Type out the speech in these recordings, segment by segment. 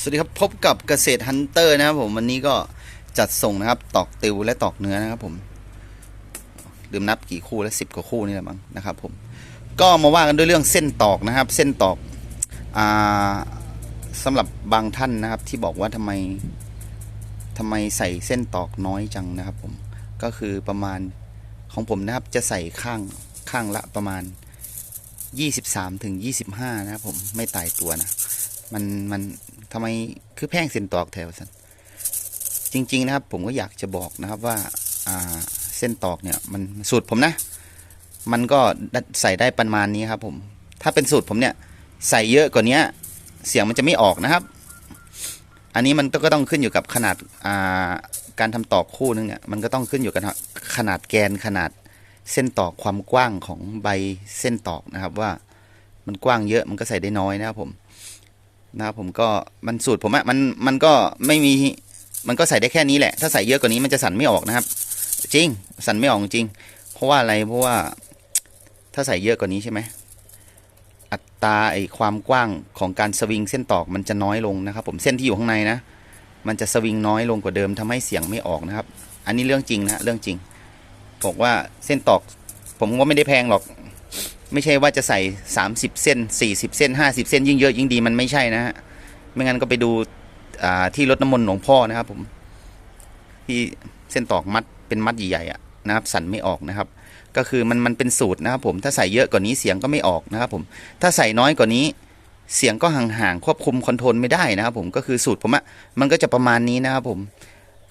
สวัสดีครับ พบกับเกษตรฮันเตอร์นะครับผมวันนี้ก็จัดส่งนะครับ ตอกติวและตอกเนื้อนะครับผมลืมนับกี่คู่แล้วสิบกว่าคู่นี่แหละมั้งนะครับผมก็มาว่ากันด้วยเรื่องเส้นตอกนะครับ เส้นตอกอ่าสำหรับบางท่านนะครับ ที่บอกว่าทำไมทำไมใส่เส้นตอกน้อยจังนะครับผมก็คือประมาณของผมนะครับจะใส่ข้างข้างละประมาณ 23ถึง25 นะครับผมไม่ตายตัวนะมันมัน ทำไมคือแพงเส้นตอกแถวสันจริง ๆ นะครับ ผมก็อยากจะบอกนะครับว่าอ่าเส้นตอกเนี่ยมันสูตรผมนะ มันก็ใส่ได้ประมาณนี้ครับผมถ้าเป็นสูตรผมเนี่ยใส่เยอะกว่านี้เสียงมันจะไม่ออกนะครับ อันนี้มันก็ต้องขึ้นอยู่กับขนาดอ่าการทำตอกคู่นึงเนี่ยมันก็ต้องขึ้นอยู่กับขนาดแกนขนาดเส้นตอกความกว้างของใบเส้นตอกนะครับว่ามันกว้างเยอะมันก็ใส่ได้น้อยนะครับผม นะครับผมก็มันสูตรผมอะมันมันก็ไม่มีมันก็ใส่ได้แค่นี้แหละ ถ้าใส่เยอะกว่านี้มันจะสั่นไม่ออกนะครับ จริง สั่นไม่ออกจริง เพราะว่าอะไรเพราะว่าถ้าใส่เยอะกว่านี้ใช่ไหมอัตราไอความกว้างของการสวิงเส้นตอกมันจะน้อยลงนะครับ ผมเส้นที่อยู่ข้างในนะ มันจะสวิงน้อยลงกว่าเดิมทำให้เสียงไม่ออกนะครับ อันนี้เรื่องจริงนะฮะเรื่องจริง บอกว่าเส้นตอก ผมว่าไม่ได้แพงหรอก ไม่ใช่ว่าจะใส่ 30 เส้น 40 เส้น 50 เส้นยิ่งเยอะยิ่งดีมันไม่ใช่นะฮะไม่งั้นก็ไปดูที่รถน้ำมนต์หลวงพ่อนะครับผมที่เส้นตอกมัดเป็นมัดใหญ่ๆอะนะครับสั่นไม่ออกนะครับ ก็คือมันมันเป็นสูตรนะครับผมถ้าใส่เยอะกว่านี้เสียงก็ไม่ออกนะครับผมถ้าใส่น้อยกว่านี้เสียงก็ห่างๆควบคุมคอนโทรลไม่ได้นะครับผมก็คือสูตรผมอะมันก็จะประมาณนี้นะครับผม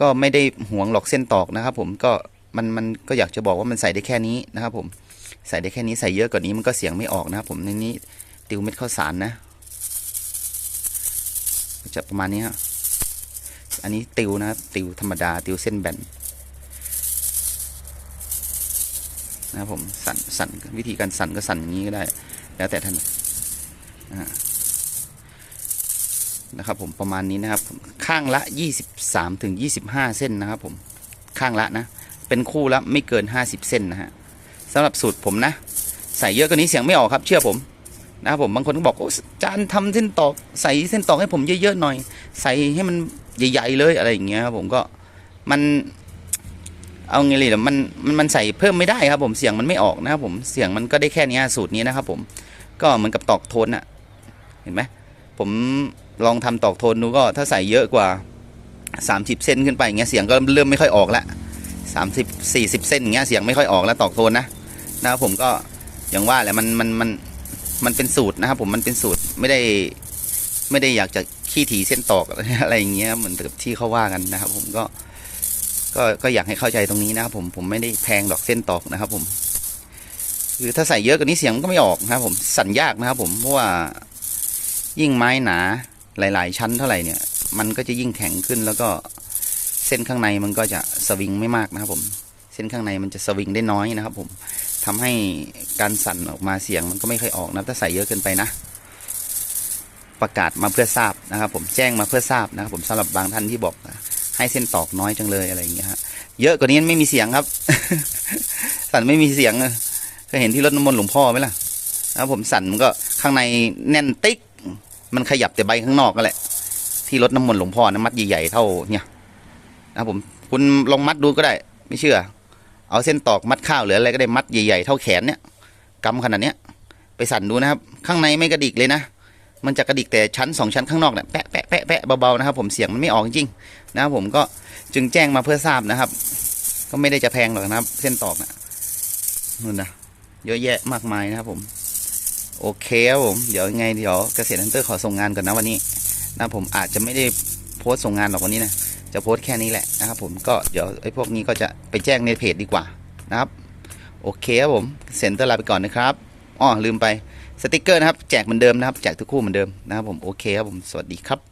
ก็ไม่ได้ห่วงหรอกเส้นตอกนะครับผมก็มันมันก็อยากจะบอกว่ามันใส่ได้แค่นี้นะครับผม ใส่ได้แค่นี้ใส่เยอะกว่านี้มันก็เสียงไม่ออกนะครับผมในนี้ติวเม็ดข้าวสารนะ จะประมาณนี้ฮะอันนี้ติวนะติวธรรมดาติวเส้นแบนนะครับผมสั่นสั่นวิธีการสั่นก็สั่นอย่างนี้ก็ได้ แล้วแต่ท่านนะฮะนะครับผมประมาณนี้นะครับ ข้างละ 23ถึง25 เส้นนะครับผมข้างละนะ เป็นคู่ละไม่เกิน 50 เส้นนะฮะ สำหรับสูตรผมนะ ใส่เยอะกว่านี้เสียงไม่ออกครับ เชื่อผมนะครับผมบางคนก็บอกโอ้จานทำเส้นตอกใส่เส้นตอกให้ผมเยอะๆหน่อย ใส่ให้มันใหญ่ๆเลยอะไรอย่างเงี้ยครับผมก็มันเอาไงเลยล่ะมันมันมันใส่เพิ่มไม่ได้ครับผมเสียงมันไม่ออกนะครับผมเสียงมันก็ได้แค่นี้สูตรนี้นะครับผมก็เหมือนกับตอกโทนอะเห็นไหมผมลองทำตอกโทนดูก็ถ้าใส่เยอะกว่า 30 เส้นขึ้นไปอย่างเงี้ยเสียงก็เริ่มไม่ค่อยออกละสามสิบสี่สิบเส้นอย่างเงี้ยเสียงไม่ค่อยออกแล้วตอกโทนนะ นะครับผมก็อย่างว่าแหละมันมันมันมันเป็นสูตรนะครับผมมันเป็นสูตรไม่ได้ไม่ได้อยากจะขี้ถีเส้นตอกอะไรอย่างเงี้ยเหมือนกับที่เขาว่ากันนะครับ ผมก็ ก็ก็อยากให้เข้าใจตรงนี้นะครับผมผมไม่ได้แพงดอกเส้นตอกนะครับ ผมคือถ้าใส่เยอะกว่านี้เสียงก็ไม่ออกนะครับ ผมสั่นยากนะครับผมเพราะว่ายิ่งไม้หนาหลาย ๆ ชั้นเท่าไหร่เนี่ย มันก็จะยิ่งแข็งขึ้นแล้วก็เส้นข้างในมันก็จะสวิงไม่มากนะครับผม เส้นข้างในมันจะสวิงได้น้อยนะครับ ผม ทำให้การสั่นออกมาเสียงมันก็ไม่ค่อยออกนะถ้าใส่เยอะเกินไปนะ ประกาศมาเพื่อทราบนะครับ ผมแจ้งมาเพื่อทราบนะครับ ผมสำหรับบางท่านที่บอกให้เส้นตอกน้อยจังเลยอะไรอย่างเงี้ยฮะเยอะกว่านี้ไม่มีเสียงครับ สั่นไม่มีเสียงเคยเห็นที่รถน้ำมนต์หลวงพ่อไหมล่ะนะครับผมสั่นมันก็ข้างในแน่นติ๊ก มันขยับแต่ใบข้างนอกก็แหละ ที่รถน้ำมนต์หลวงพ่อนะมัดใหญ่ๆเท่าเนี่ยนะครับผมคุณลองมัดดูก็ได้ ไม่เชื่อ เอาเส้นตอกมัดข้าวหรืออะไรก็ได้มัดใหญ่ๆเท่าแขนเนี่ยกำขนาดเนี้ยไปสั่นดูนะครับ ข้างในไม่กระดิกเลยนะ มันจะกระดิกแต่ชั้นสองชั้นข้างนอกเนี่ยแปะแปะแปะแปะเบาๆนะครับ ผมเสียงมันไม่ออกจริงๆนะครับผมก็จึงแจ้งมาเพื่อทราบนะครับ ก็ไม่ได้จะแพงหรอกนะครับ เส้นตอกนะนู่นนะเยอะแยะมากมายนะครับผมโอเคครับผมเดี๋ยวยังไงเดี๋ยวเกษตรฮันเตอร์ขอส่งงานก่อนนะวันนี้นะผมอาจจะไม่ได้โพสต์ส่งงานหรอกวันนี้นะ จะโพสต์แค่นี้แหละนะครับผมก็เดี๋ยวไอ้พวกนี้ก็จะไปแจ้งในเพจดีกว่านะครับ โอเคครับผมเซ็นเตอร์ลาไปก่อนนะครับอ๋อลืมไปสติกเกอร์นะครับแจกเหมือนเดิมนะครับแจกทุกคู่เหมือนเดิมนะครับผมโอเคครับผมสวัสดีครับ